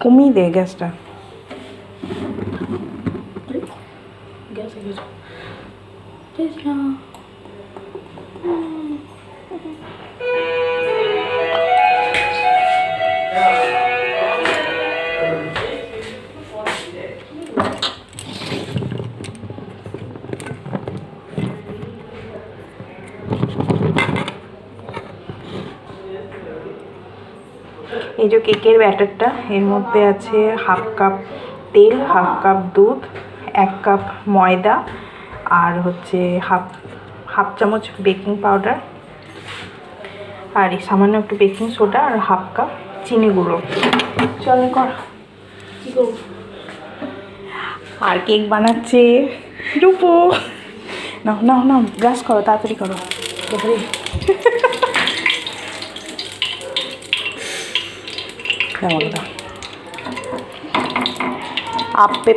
কমিয়ে দে গ্যাসটা গ্যাসে এই যে কেকের ব্যাটারটা এর মধ্যে আছে হাফ কাপ তেল হাফ কাপ দুধ এক কাপ ময়দা আর হচ্ছে হাফ হাফ চামচ বেকিং পাউডার আর এই সামান্য একটু বেকিং সোডা আর হাফ কাপ চিনি গুঁড়ো। চল কর। কি করব? আর কেক বানাচ্ছে রূপো। না নাও না ব্রাশ করো তাড়াতাড়ি করো। দাও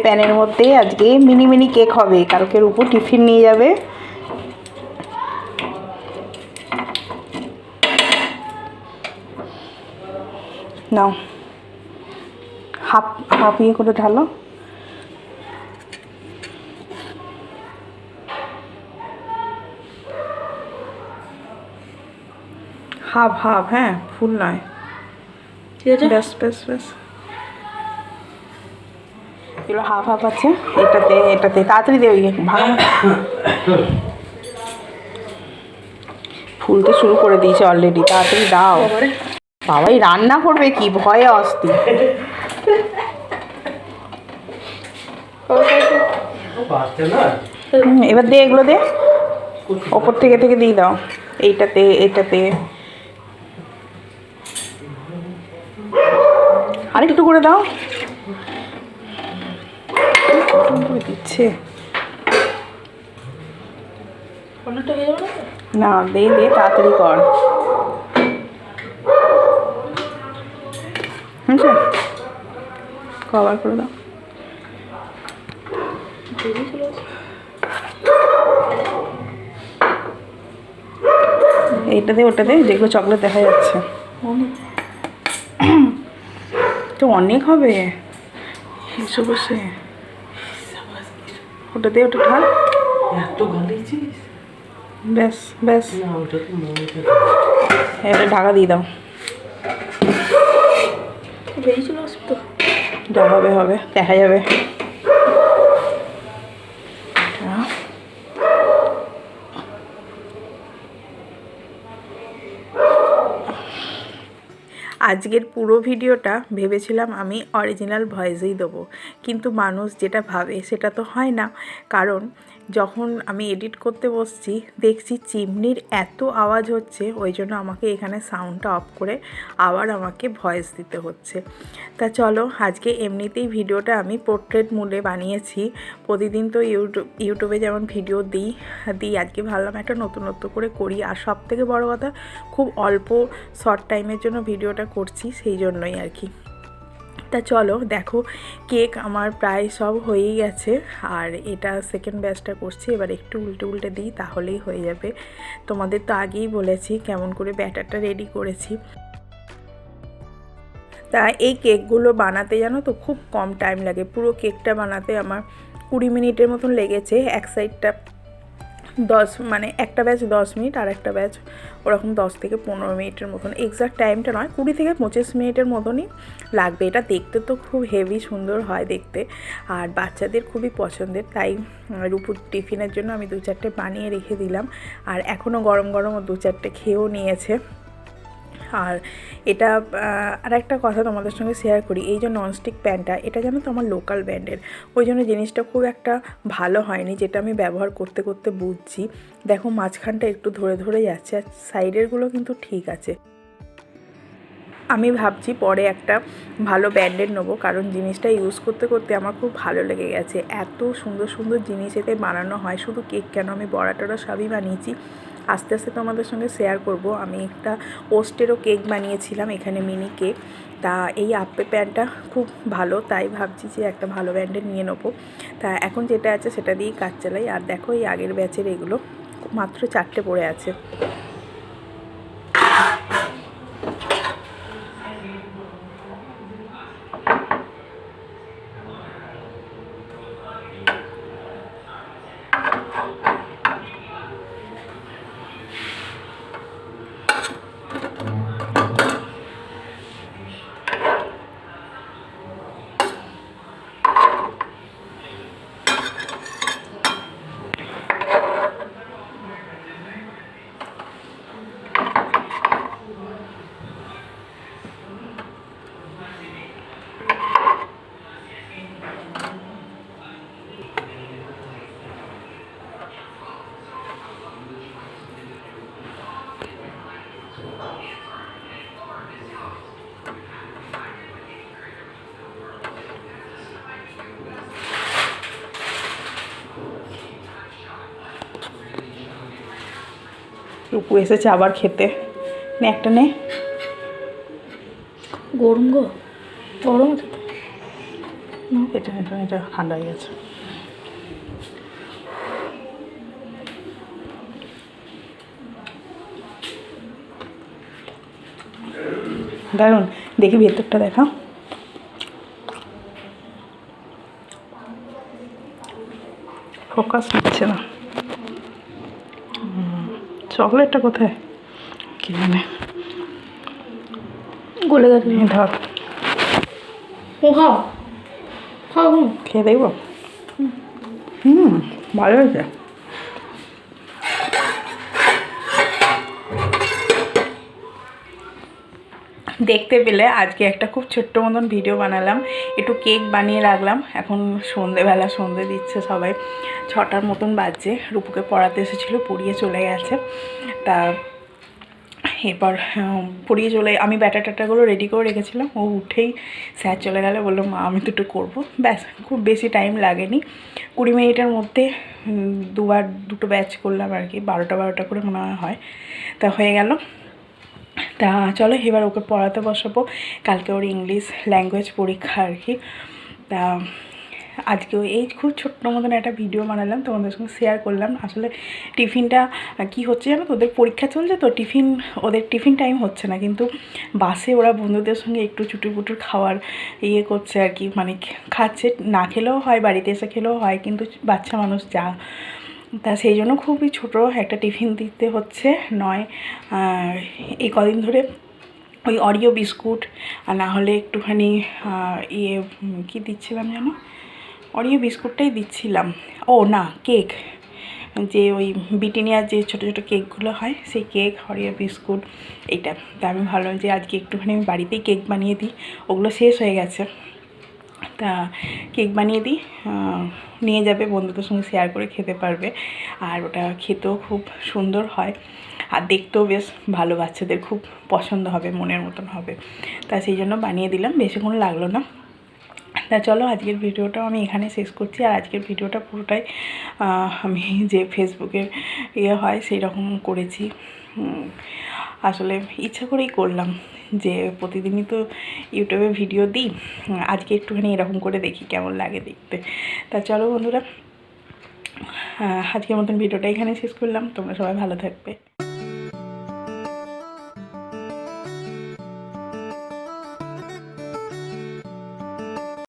প্যানের মধ্যে আজকে মিনি মিনি কেক হবে। কালকের উপর টিফিন নিয়ে যাবে। নাও। হাফ হাফ ইয়ে করে ঢালো। হাফ হাফ হ্যাঁ ফুল নয়। ঠিক আছে? ব্যাস ব্যাস ব্যাস। এগুলো হাফ হাফ আছে। এটাতে এটাতে। তাড়াতাড়ি দেবে ভাঙা। ফুলতে শুরু করে দিয়েছে অলরেডি তাড়াতাড়ি দাও। বাবাই রান্না করবে কি? ভয়ে অস্তি এবার দে এগুলো দে। ওপর থেকে থেকে দিয়ে দাও। এইটাতে এটাতে। আরেকটু করে দাও। করে দিচ্ছে হয়ে না দে দে তাড়াতাড়ি কর। হয়েছে কভার করে দাও। চলে আসে। এইটাতে ওটাতে যেগুলো চকলেট দেখা যাচ্ছে। তো অনেক হবে। হিসু বসে। ওটা দিয়ে ওটা ঢাল। ব্যাস ব্যাস। এটা ঢাকা দিয়ে দাও। বেরিয়ে তো। যা হবে হবে দেখা যাবে এটা। আজকের পুরো ভিডিওটা ভেবেছিলাম আমি অরিজিনাল ভয়েসেই দেবো। কিন্তু মানুষ যেটা ভাবে সেটা তো হয় না। কারণ যখন আমি এডিট করতে বসছি, দেখছি চিমনির এত আওয়াজ হচ্ছে, ওই জন্য আমাকে এখানে সাউন্ডটা অফ করে আবার আমাকে ভয়েস দিতে হচ্ছে। তা চলো, আজকে এমনিতেই ভিডিওটা আমি পোর্ট্রেট মুডে বানিয়েছি। প্রতিদিন তো ইউটিউব ইউটিউবে যেমন ভিডিও দিই দিই, আজকে ভাবলাম একটা নতুনত্ব করে করি। আর সব থেকে বড় কথা, খুব অল্প শর্ট টাইমের জন্য ভিডিওটা করছি, সেই জন্যই আর কি। তা চলো, দেখো, কেক আমার প্রায় সব হয়েই গেছে। আর এটা সেকেন্ড ব্যাচটা করছি, এবার একটু উল্টে উল্টে দিই, তাহলেই হয়ে যাবে। তোমাদের তো আগেই বলেছি, কেমন করে ব্যাটারটা রেডি করেছি। তা এই কেকগুলো বানাতে জানো তো, খুব কম টাইম লাগে। পুরো কেকটা বানাতে আমার কুড়ি মিনিটের মতন লেগেছে, এক সাইডটা দশ মানে একটা ব্যাচ দশ মিনিট আর একটা ব্যাচ ওরকম দশ থেকে পনেরো মিনিটের মতন। এক্সাক্ট টাইমটা নয়, কুড়ি থেকে পঁচিশ মিনিটের মতনই লাগবে। এটা দেখতে তো খুব হেভি সুন্দর হয় দেখতে। আর বাচ্চাদের খুবই পছন্দের, তাই রুপুর টিফিনের জন্য আমি দু চারটে বানিয়ে রেখে দিলাম। আর এখনও গরম গরম ও দু চারটে খেয়েও নিয়েছে। আর এটা আর একটা কথা তোমাদের সঙ্গে শেয়ার করি, এই যে ননস্টিক প্যানটা এটা যেন তো আমার লোকাল ব্র্যান্ডের ওই জন্য জিনিসটা খুব একটা ভালো হয়নি, যেটা আমি ব্যবহার করতে করতে বুঝছি। দেখো মাঝখানটা একটু ধরে ধরে যাচ্ছে, আর সাইডেরগুলো কিন্তু ঠিক আছে। আমি ভাবছি পরে একটা ভালো ব্র্যান্ডের নেব, কারণ জিনিসটা ইউজ করতে করতে আমার খুব ভালো লেগে গেছে। এত সুন্দর সুন্দর জিনিস এতে বানানো হয়, শুধু কেক কেন? আমি বড়া টড়া সবই বানিয়েছি। আস্তে আস্তে তোমাদের সঙ্গে শেয়ার করব। আমি একটা ওস্টেরও কেক বানিয়েছিলাম, এখানে মিনি কেক তা এই আপে প্যানটা খুব ভালো, তাই ভাবছি যে একটা ভালো ব্র্যান্ডের নিয়ে নেব। তা এখন যেটা আছে সেটা দিয়েই কাজ চালাই। আর দেখো এই আগের ব্যাচের এগুলো মাত্র চারটে পড়ে আছে। রূপু এসেছে আবার খেতে। নে একটা নে। গরম গো। গরম এটা এটা এটা ঠান্ডা হয়ে গেছে। দারুণ দেখি ভেতরটা দেখা ফোকাস নিচ্ছে না। চকলেটটা কোথায়? কি জানে? গলে গেছে। ধর। ও খাও। খেয়ে দেখব? হুম ভালো হয়েছে। দেখতে পেলে আজকে একটা খুব ছোট্ট মতন ভিডিও বানালাম। একটু কেক বানিয়ে রাখলাম। এখন সন্ধেবেলা, সন্ধে দিচ্ছে সবাই। ছটার মতন বাজছে। রূপুকে পড়াতে এসেছিল, পড়িয়ে চলে গেছে। তা এরপর পড়িয়ে চলে, আমি ব্যাটা ট্যাটাগুলো রেডি করে রেখেছিলাম। ও উঠেই স্যার চলে গেলে, বলল, মা, আমি দুটো করব। ব্যাস, খুব বেশি টাইম লাগেনি। কুড়ি মিনিটের মধ্যে দুবার, দুটো ব্যাচ করলাম আর কি। বারোটা বারোটা করে মনে হয়। তা হয়ে গেল। তা, চলো এবার ওকে পড়াতে বসাবো। কালকে ওর ইংলিশ ল্যাঙ্গুয়েজ পরীক্ষা আর কি। তা, আজকেও এই খুব ছোট্ট মতন একটা ভিডিও বানালাম, তোমাদের সঙ্গে শেয়ার করলাম। আসলে টিফিনটা, কি হচ্ছে জানো ওদের পরীক্ষা চলছে তো, টিফিন, ওদের টিফিন টাইম হচ্ছে না। কিন্তু বাসে ওরা বন্ধুদের সঙ্গে একটু চুটুর পুটুর খাওয়ার ইয়ে করছে আর কি। মানে খাচ্ছে, না খেলেও হয়, বাড়িতে এসে খেলেও হয়, কিন্তু বাচ্চা মানুষ যা তা সেই জন্য খুবই ছোট একটা টিফিন দিতে হচ্ছে নয়। এই কদিন ধরে ওই অরিও বিস্কুট আর না হলে একটুখানি ইয়ে কী দিচ্ছিলাম যেন? অরিও বিস্কুটটাই দিচ্ছিলাম। ও, না, কেক। যে ওই ব্রিটানিয়ার যে ছোটো ছোটো কেকগুলো হয়, সেই কেক অরিও বিস্কুট, এইটা। তা আমি ভাবলাম যে আজকে একটুখানি আমি বাড়িতেই কেক বানিয়ে দিই। ওগুলো শেষ হয়ে গেছে। তা কেক বানিয়ে দিই নিয়ে যাবে, বন্ধুদের সঙ্গে শেয়ার করে খেতে পারবে। আর ওটা খেতেও খুব সুন্দর হয়। আর দেখতেও বেশ ভালো, বাচ্চাদের খুব পছন্দ হবে, মনের মতন হবে। তা সেই জন্য বানিয়ে দিলাম বেশিক্ষণ লাগল না। তা চলো, আজকের ভিডিওটাও আমি এখানে শেষ করছি। আর আজকের ভিডিওটা পুরোটাই আমি যে ফেসবুকের ইয়ে হয় সেই রকম করেছি। আসলে ইচ্ছা করেই করলাম যে প্রতিদিনই তো ইউটিউবে ভিডিও দিই। আজকে একটুখানি এরকম করে দেখি কেমন লাগে দেখতে। তা চলো বন্ধুরা আজকের মতন ভিডিওটা এখানে শেষ করলাম। তোমরা সবাই ভালো থাকবে।